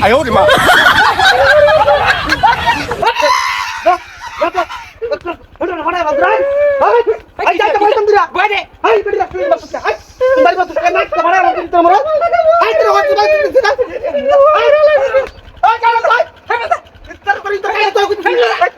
哎呦我的妈！Hey!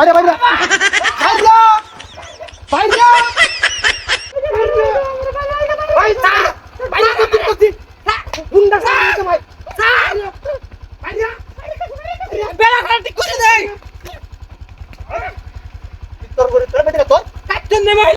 বাইরে বাইরে। বাইরে। বাইরে। ওই সা বাইরে কত কত গুন্ডা সা ভাই। সা বাইরে। বেলা করে ঠিক করে দে। ভিতর করে তোর বেটা তোর। কাটতে নে ভাই।